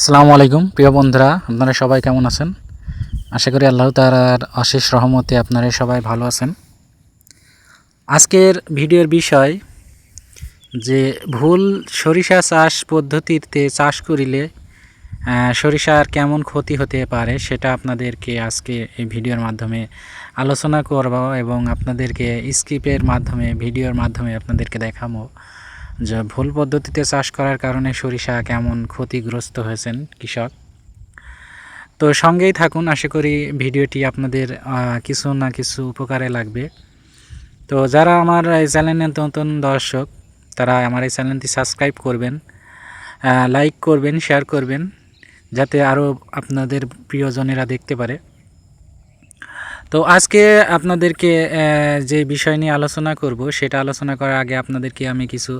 আসসালামু আলাইকুম, প্রিয় বন্ধুরা, আপনারা সবাই কেমন আছেন? আশা করি আল্লাহ তালার অশেষ রহমতে আপনারা সবাই ভালো আছেন। আজকের ভিডিওর বিষয় যে ভুল সরিষা চাষ পদ্ধতিতে চাষ করিলে সরিষার কেমন ক্ষতি হতে পারে সেটা আপনাদেরকে আজকে এই ভিডিওর মাধ্যমে আলোচনা করব এবং আপনাদেরকে স্কিপের মাধ্যমে, ভিডিওর মাধ্যমে আপনাদেরকে দেখাবো। যে ভুল পদ্ধতিতে চাষ করার কারণে সরিষা কেমন ক্ষতিগ্রস্ত হয়েছেন কৃষক? তো সঙ্গেই থাকুন, আশা করি ভিডিওটি আপনাদের কিছু না কিছু উপকারে লাগবে। তো যারা আমার এই চ্যানেলের নতুন দর্শক, তারা আমার এই চ্যানেলটি সাবস্ক্রাইব করবেন লাইক করবেন, শেয়ার করবেন, যাতে আরও আপনাদের প্রিয়জনেরা দেখতে পারে। তো আজকে আপনাদেরকে যে বিষয় নিয়ে আলোচনা করব, সেটা আলোচনা করার আগে আপনাদেরকে আমি কিছু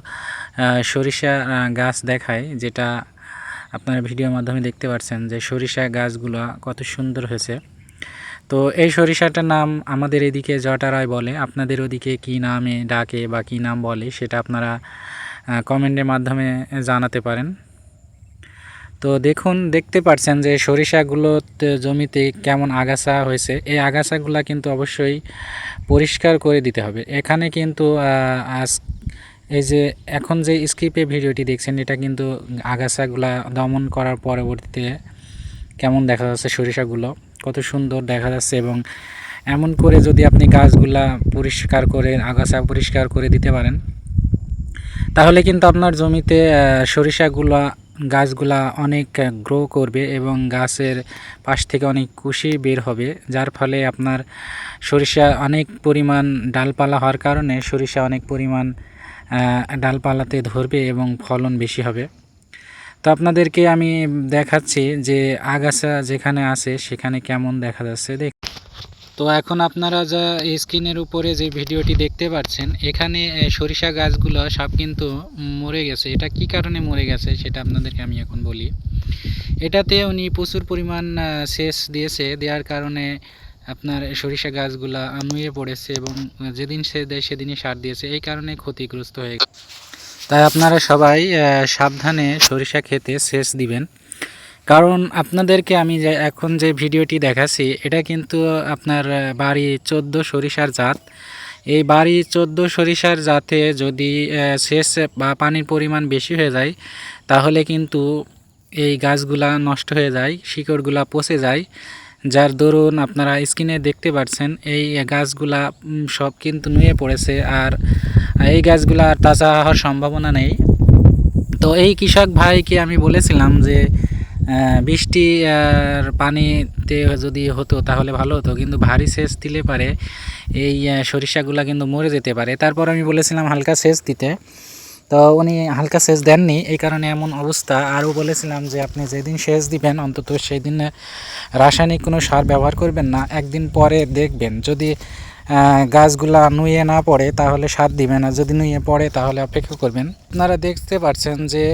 সরিষা গাছ দেখাই, যেটা আপনারা ভিডিওর মাধ্যমে দেখতে পাচ্ছেন যে সরিষা গাছগুলো কত সুন্দর হয়েছে। তো এই সরিষাটার নাম আমাদের এদিকে জটারাই বলে, আপনাদের ওদিকে কি নামে ডাকে বা কি নাম বলে, সেটা আপনারা কমেন্টের মাধ্যমে জানাতে পারেন। তো দেখুন, দেখতে পাচ্ছেন যে সরিষাগুলো জমিতে কেমন আগাছা হয়েছে। এই আগাছাগুলো কিন্তু অবশ্যই পরিষ্কার করে দিতে হবে। এখানে কিন্তু আজ এই যে এখন যে স্কিপে ভিডিওটি দেখছেন, এটা কিন্তু আগাছাগুলা দমন করার পরবর্তীতে কেমন দেখা যাচ্ছে সরিষাগুলো? কত সুন্দর দেখা যাচ্ছে এবং এমন করে যদি আপনি গাছগুলা পরিষ্কার করে, আগাছা পরিষ্কার করে দিতে পারেন, তাহলে কিন্তু আপনার জমিতে সরিষাগুলা গাছগুলা অনেক গ্রো করবে এবং গাছের পাশ থেকে অনেক কুশি বের হবে, যার ফলে আপনার সরিষা অনেক পরিমাণ ডালপালা হওয়ার কারণে সরিষা অনেক পরিমাণ ডালপালাতে ধরবে এবং ফলন বেশি হবে। তো আপনাদেরকে আমি দেখাচ্ছি যে আগাছা যেখানে আছে সেখানে কেমন দেখা যাচ্ছে। দেখ তো এখন আপনারা যা স্ক্রিনের উপরে যে ভিডিওটি দেখতে পাচ্ছেন, এখানে সরিষা গাছগুলো সব কিন্তু মরে গেছে। এটা কি কারণে মরে গেছে সেটা আপনাদেরকে আমি এখন বলি। এটাতে উনি প্রচুর পরিমাণ সেচ দিয়েছে। দেওয়ার কারণে আপনার সরিষা গাছগুলা নুয়ে পড়েছে এবং যেদিন সে দেয় সেদিনই সার দিয়েছে। এই কারণে ক্ষতিগ্রস্ত হয়ে তাই আপনারা সবাই সাবধানে সরিষা খেতে সেচ দিবেন। কারণ আপনাদেরকে আমি যে এখন যে ভিডিওটি দেখাচ্ছি, এটা কিন্তু আপনার বাড়ি চোদ্দ সরিষার জাত। এই বাড়ি চোদ্দ সরিষার জাতে যদি সেচ বা পানির পরিমাণ বেশি হয়ে যায়, তাহলে কিন্তু এই গাছগুলা নষ্ট হয়ে যায়, শিকড়গুলা পচে যায়। যার দরুন আপনারা স্ক্রিনে দেখতে পাচ্ছেন এই গাছগুলা সব কিন্তু নুয়ে পড়েছে। আর, এই গাছগুলা আর তাজা হওয়ার সম্ভাবনা নেই। তো এই কৃষক ভাইকে আমি বলেছিলাম যে বৃষ্টি আর পানিতে যদি হতো তাহলে ভালো হতো, কিন্তু ভারী সেচ দিলে পারে এই সরিষাগুলা কিন্তু মরে যেতে পারে। তারপর আমি বলেছিলাম হালকা সেচ দিতে, তো উনি হালকা সেচ দেননি, এই কারণে এমন অবস্থা। আরও বলেছিলাম যে আপনি যেদিন সেচ দিবেন, অন্তত সেই দিন রাসায়নিক কোনো সার ব্যবহার করবেন না, একদিন পরে দেখবেন। যদি গাছগুলা নুয়ে না পড়ে, তাহলে সার দিবেন আর যদি নুয়ে পড়ে, তাহলে অপেক্ষা করবেন। আপনারা দেখতে পাচ্ছেন যে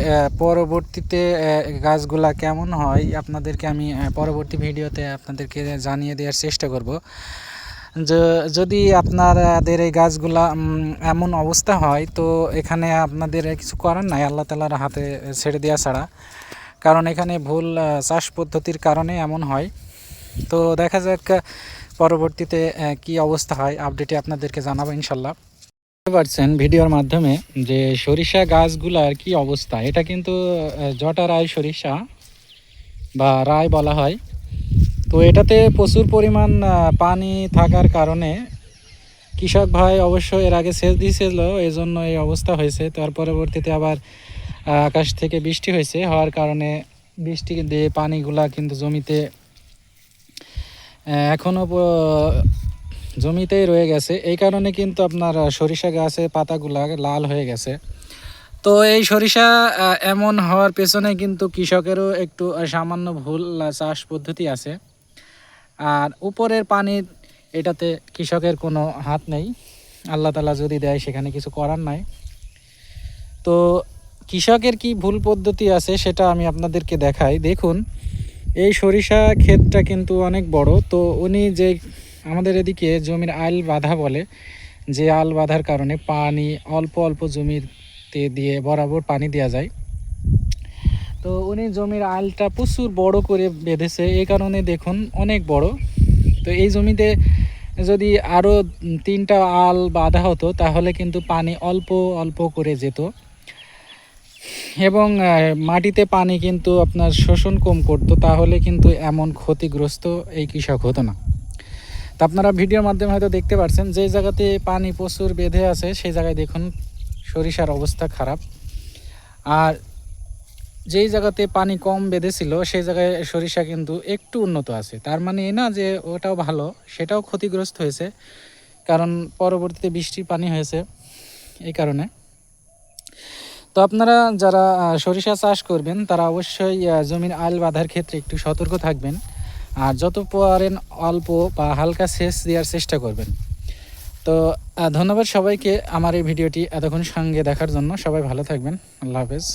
পরবর্তীতে গাছগুলা কেমন হয়, আপনাদেরকে আমি পরবর্তী ভিডিওতে আপনাদেরকে জানিয়ে দেওয়ার চেষ্টা করব। যদি আপনাদের এই গাছগুলা এমন অবস্থা হয়, তো এখানে আপনাদের কিছু করার নাই, আল্লাহ তালার হাতে ছেড়ে দেওয়া ছাড়া। কারণ এখানে ভুল চাষ পদ্ধতির কারণে এমন হয়। তো দেখা যাক পরবর্তীতে কি অবস্থা হয় আপডেটে আপনাদেরকে জানাব ইনশাল্লাহ। বুঝতে পারছেন ভিডিওর মাধ্যমে যে সরিষা গাছগুলার কি অবস্থা? এটা কিন্তু জটা রায় সরিষা বা রায় বলা হয়। তো এটাতে প্রচুর পরিমাণ পানি থাকার কারণে কৃষক ভাই অবশ্য এর আগে সেচ দিয়েছিল এই জন্য এই অবস্থা হয়েছে। তার পরবর্তীতে আবার আকাশ থেকে বৃষ্টি হয়েছে। হওয়ার কারণে বৃষ্টি দিয়ে পানিগুলা কিন্তু জমিতে আহ, এখনও জমিতেই রয়ে গেছে। এই কারণে কিন্তু আপনার সরিষা গাছের পাতাগুলা লাল হয়ে গেছে। তো এই সরিষা এমন হওয়ার পেছনে কিন্তু কৃষকেরও একটু সামান্য ভুল চাষ পদ্ধতি আছে। আর উপরের পানি এটাতে কৃষকের কোনো হাত নেই। আল্লাহ তালা যদি দেয় সেখানে কিছু করার নাই। তো কৃষকের কি ভুল পদ্ধতি আছে সেটা আমি আপনাদেরকে দেখাই। দেখুন এই সরিষা ক্ষেতটা কিন্তু অনেক বড়। তো উনি যে আমাদের এদিকে জমির আল বাঁধা বলে, যে আল বাঁধার কারণে পানি অল্প অল্প জমিতে দিয়ে বরাবর পানি দেওয়া যায়। তো উনি জমির আলটা প্রচুর বড় করে বেঁধেছে এই কারণে দেখুন অনেক বড়। তো এই জমিতে যদি আরও তিনটা আল বাঁধা হতো, তাহলে কিন্তু পানি অল্প অল্প করে যেত। এবং মাটিতে পানি কিন্তু আপনার শোষণ কম করতো, তাহলে কিন্তু এমন ক্ষতিগ্রস্ত এই কৃষক হতো না। তো আপনারা ভিডিওর মাধ্যমে হয়তো দেখতে পাচ্ছেন যে জায়গাতে পানি প্রচুর বেঁধে আছে, সেই জায়গায় দেখুন, সরিষার অবস্থা খারাপ। আর যেই জায়গাতে পানি কম বেঁধেছিল, সেই জায়গায় সরিষা কিন্তু একটু উন্নত আছে। তার মানে এই না যে, ওটাও ভালো, সেটাও ক্ষতিগ্রস্ত হয়েছে, কারণ পরবর্তীতে বৃষ্টির পানি হয়েছে, এই কারণে। তো আপনারা যারা সরিষা চাষ করবেন, তারা অবশ্যই জমির আল বাঁধার ক্ষেত্রে একটু সতর্ক থাকবেন। আর যত পারেন অল্প বা হালকা সেচ দেওয়ার চেষ্টা করবেন। তো ধন্যবাদ সবাইকে আমার এই ভিডিওটি এতক্ষণ সঙ্গে দেখার জন্য। সবাই ভালো থাকবেন। আল্লাহ হাফেজ।